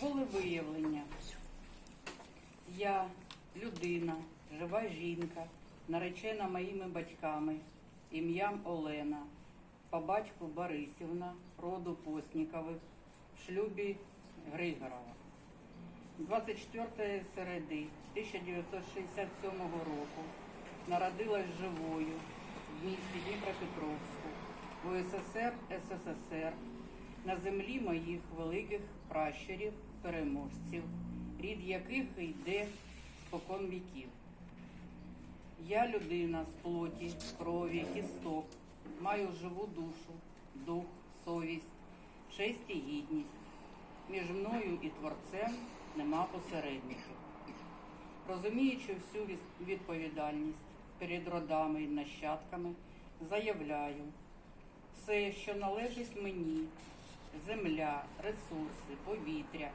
Волевиявлення. Я людина, жива жінка, наречена моїми батьками, ім'ям Олена, по батьку Борисівна, роду Постнікових, в шлюбі Григорова. 24 середи 1967 року народилась живою в місті Дніпропетровську, в УССР СССР, на землі моїх великих пращурів, переможців, рід яких йде спокон віків. Я людина з плоті, крові, кісток, маю живу душу, дух, совість, честь і гідність. Між мною і творцем нема посередників. Розуміючи всю відповідальність перед родами і нащадками, заявляю, все, що належить мені, земля, ресурси, повітря,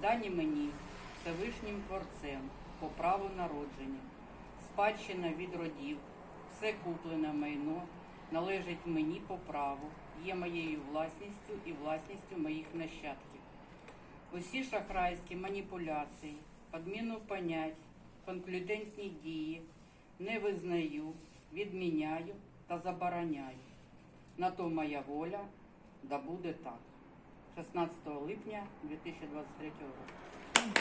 дані мені Всевишнім Творцем по праву народження, спадщина від родів, все куплене майно належить мені по праву, є моєю власністю і власністю моїх нащадків. Усі шахрайські маніпуляції, подміну понять, конклюдентні дії не визнаю, відміняю та забороняю. На то моя воля, да буде так. 16 липня 2023 року.